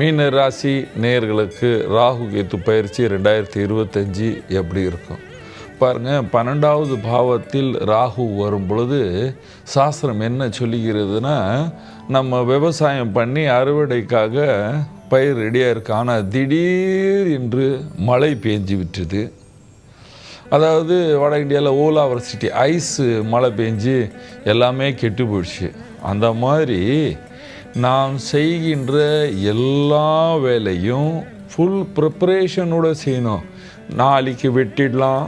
மீன ராசி நேர்களுக்கு ராகு கேத்து பயிற்சி ரெண்டாயிரத்தி இருபத்தஞ்சி எப்படி இருக்கும்? பாருங்கள் பன்னெண்டாவது பாவத்தில் ராகு வரும் பொழுது சாஸ்திரம் என்ன சொல்லுகிறதுனா நம்ம விவசாயம் பண்ணி அறுவடைக்காக பயிர் ரெடியாக இருக்கு ஆனால் திடீர் என்று மழை பெஞ்சு விட்டுது. அதாவது வட இந்தியாவில் ஓலா வர்சிட்டி ஐஸு மழை பெஞ்சு எல்லாமே கெட்டு போயிடுச்சு. அந்த மாதிரி நாம் செய்கின்ற எல்லா வேலையும் ஃபுல் ப்ரிப்பரேஷனோடு செய்யணும். நாளைக்கு வெட்டிடலாம்.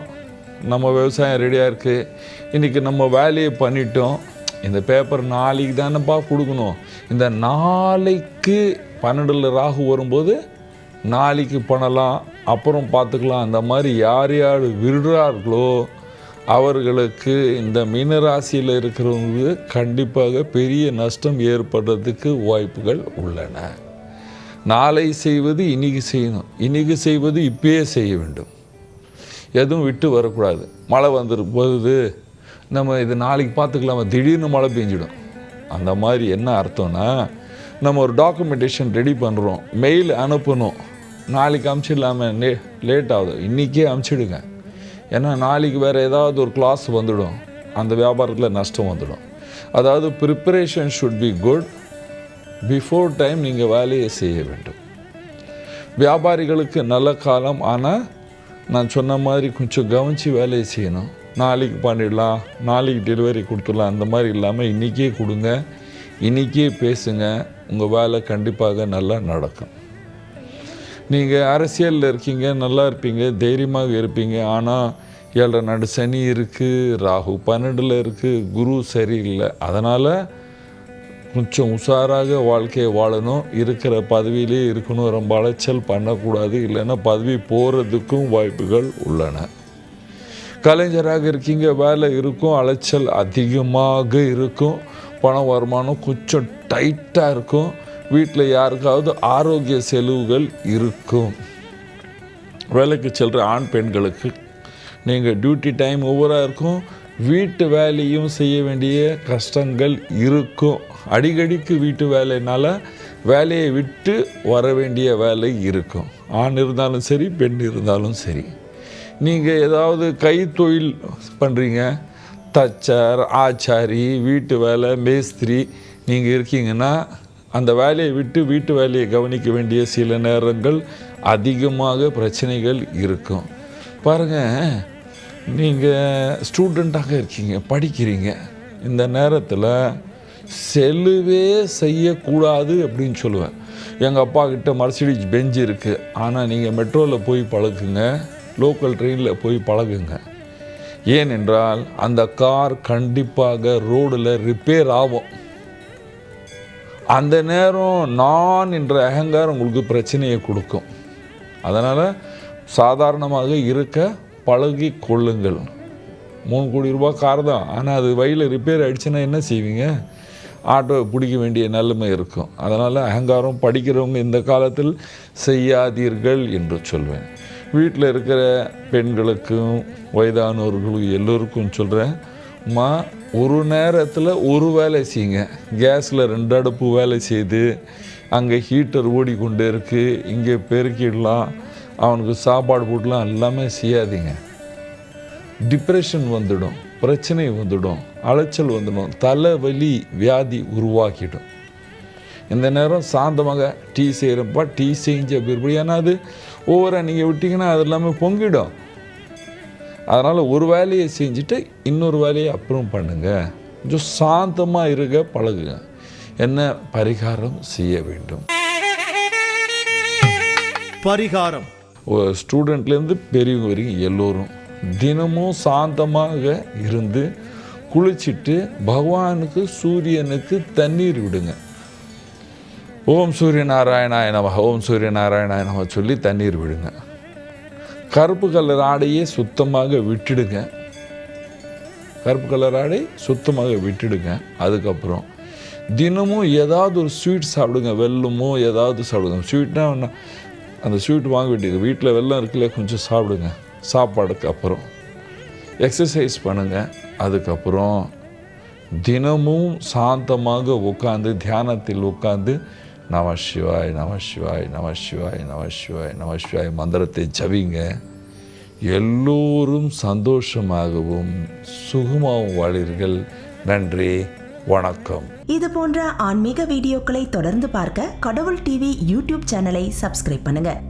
நம்ம விவசாயம் ரெடியாக இருக்குது இன்றைக்கி நம்ம வேலையை பண்ணிட்டோம். இந்த பேப்பர் நாளைக்கு தானேப்பா கொடுக்கணும். இந்த நாளைக்கு பன்னெண்டில் ராகு வரும்போது நாளைக்கு பண்ணலாம். அப்புறம் பார்த்துக்கலாம். அந்த மாதிரி யார் யார் விடுறார்களோ அவர்களுக்கு இந்த மீனராசியில் இருக்கிறவங்களுக்கு கண்டிப்பாக பெரிய நஷ்டம் ஏற்படுறதுக்கு வாய்ப்புகள் உள்ளன. நாளை செய்வது இன்னைக்கு செய்யணும். இன்னைக்கு செய்வது இப்பயே செய்ய வேண்டும். எதுவும் விட்டு வரக்கூடாது. மழை வந்துரு போகுது. நம்ம இது நாளைக்கு பார்த்துக்கலாமா? திடீர்னு மழை பெஞ்சிடும். அந்த மாதிரி என்ன அர்த்தம்னா நம்ம ஒரு டாக்குமெண்டேஷன் ரெடி பண்ணுறோம் மெயில் அனுப்பணும். நாளைக்கு அமுச்சிடலாமே. லே லேட் ஆகுது. இன்றைக்கே அமுச்சிடுங்க. ஏன்னா நாளைக்கு வேறு ஏதாவது ஒரு கிளாஸ் வந்துடும். அந்த வியாபாரத்தில் நஷ்டம் வந்துடும். அதாவது preparation should be good before time நீங்கள் வேலையை செய்ய வேண்டும். வியாபாரிகளுக்கு நல்ல காலம் ஆனால் நான் சொன்ன மாதிரி கொஞ்சம் கவனித்து வேலையை செய்யணும். நாளைக்கு பண்ணிடலாம் நாளைக்கு டெலிவரி கொடுத்துடலாம் அந்த மாதிரி இல்லாமல் இன்றைக்கே கொடுங்க இன்றைக்கே பேசுங்க உங்கள் வேலை கண்டிப்பாக நல்லா நடக்கும். நீங்கள் அரசியலில் இருக்கீங்க நல்லா இருப்பீங்க தைரியமாக இருப்பீங்க. ஆனால் ஏழரை நடு சனி இருக்குது ராகு பன்னெண்டில் இருக்குது குரு சரியில்லை. அதனால் கொஞ்சம் உஷாராக வாழ்க்கையை வாழணும். இருக்கிற பதவியிலே இருக்கணும். ரொம்ப அலைச்சல் பண்ணக்கூடாது. இல்லைன்னா பதவி போகிறதுக்கும் வாய்ப்புகள் உள்ளன. கலைஞராக இருக்கீங்க வேலை இருக்கும் அலைச்சல் அதிகமாக இருக்கும். பண வருமானம் கொஞ்சம் டைட்டாக இருக்கும். வீட்டில் யாருக்காவது ஆரோக்கிய செலவுகள் இருக்கும். வேலைக்கு செல்கிற ஆண் பெண்களுக்கு நீங்கள் டியூட்டி டைம் ஒவ்வொரு இருக்கும். வீட்டு வேலையும் செய்ய வேண்டிய கஷ்டங்கள் இருக்கும். அடிக்கடிக்கு வீட்டு வேலைனால வேலையை விட்டு வர வேண்டிய வேலை இருக்கும். ஆண் இருந்தாலும் சரி பெண் இருந்தாலும் சரி. நீங்கள் ஏதாவது கைத்தொழில் பண்ணுறீங்க தச்சர் ஆச்சாரி வீட்டு வேலை மேஸ்திரி நீங்கள் இருக்கீங்கன்னா அந்த வேலையை விட்டு வீட்டு வேலையை கவனிக்க வேண்டிய சில நேரங்கள் அதிகமாக பிரச்சனைகள் இருக்கும். பாருங்கள் நீங்கள் ஸ்டூடெண்ட்டாக இருக்கீங்க படிக்கிறீங்க. இந்த நேரத்தில் செலுவே செய்யக்கூடாது அப்படின்னு சொல்லுவேன். எங்கள் அப்பா கிட்ட மர்சிடிஸ் பெஞ்ச் இருக்குது ஆனால் நீங்கள் மெட்ரோவில் போய் பழகுங்க லோக்கல் ட்ரெயினில் போய் பழகுங்க. ஏனென்றால் அந்த கார் கண்டிப்பாக ரோடில் ரிப்பேர் ஆகும். அந்த நேரம் நான் என்ற அகங்காரம் உங்களுக்கு பிரச்சனையை கொடுக்கும். அதனால் சாதாரணமாக இருக்க பழகி கொள்ளுங்கள். மூணு கோடி ரூபா கார் தான். ஆனால் அது வழியில் ரிப்பேர் ஆகிடுச்சுன்னா என்ன செய்வீங்க? ஆட்டோவை பிடிக்க வேண்டிய நிலைமை இருக்கும். அதனால் அகங்காரம் படிக்கிறவங்க இந்த காலத்தில் செய்யாதீர்கள் என்று சொல்வேன். வீட்டில் இருக்கிற பெண்களுக்கும் வயதானவர்களுக்கும் எல்லோருக்கும் சொல்கிறேன் மா ஒரு நேரத்தில் ஒரு வேலை செய்யுங்க. கேஸில் ரெண்டு அடுப்பு வேலை செய்து அங்கே ஹீட்டர் ஓடிக்கொண்டே இருக்குது இங்கே பெருக்கிடலாம் அவனுக்கு சாப்பாடு போட்டலாம் எல்லாமே செய்யாதீங்க. டிப்ரெஷன் வந்துடும் பிரச்சனை வந்துடும் அலைச்சல் வந்துடும் தலைவலி வியாதி உருவாக்கிடும். இந்த நேரம் சாந்தமாக டீ செய்கிறப்பா டீ செஞ்ச பிறகு ஏன்னா அது ஓவராக நீங்கள் விட்டிங்கன்னா அது எல்லாமே பொங்கிடும். அதனால் ஒரு வேலையை செஞ்சுட்டு இன்னொரு வேலையை அப்புறம் பண்ணுங்கள் கொஞ்சம் சாந்தமாக இருக்க பழகுங்க. என்ன? பரிகாரம் செய்ய வேண்டும். பரிகாரம். ஸ்டூடெண்ட்லேருந்து பெரியவங்க வரைக்கும் எல்லோரும் தினமும் சாந்தமாக இருந்து குளிச்சிட்டு பகவானுக்கு சூரியனுக்கு தண்ணீர் விடுங்க. ஓம் சூரிய நாராயணாய நம ஓம் சூரிய நாராயணாய நம சொல்லி தண்ணீர் விடுங்க. கருப்பு கலர் ஆடையே சுத்தமாக விட்டுடுங்க. கருப்பு கலர் ஆடை சுத்தமாக விட்டுடுங்க. அதுக்கப்புறம் தினமும் ஏதாவது ஒரு ஸ்வீட் சாப்பிடுங்க. வெல்லமோ ஏதாவது சாப்பிடுங்க. ஸ்வீட்னா ஒன்று அந்த ஸ்வீட் வாங்க வேண்டியது. வீட்டில் வெல்லம் இருக்குல்ல கொஞ்சம் சாப்பிடுங்க. சாப்பாடுக்கு அப்புறம் எக்ஸசைஸ் பண்ணுங்கள் அதுக்கப்புறம் தினமும் சாந்தமாக உட்காந்து தியானத்தில் உட்காந்து நம சிவாய் நம சிவாய் நம சிவாய் நம சிவாய் நம சிவாய் மந்திரத்தை ஜபிங்க. எல்லோரும் சந்தோஷமாகவும் சுகமாகவும் வாழீர்கள். நன்றி வணக்கம். இது போன்ற ஆன்மீக வீடியோக்களை தொடர்ந்து பார்க்க கடவுள் டிவி யூடியூப் சேனலை சப்ஸ்கிரைப் பண்ணுங்க.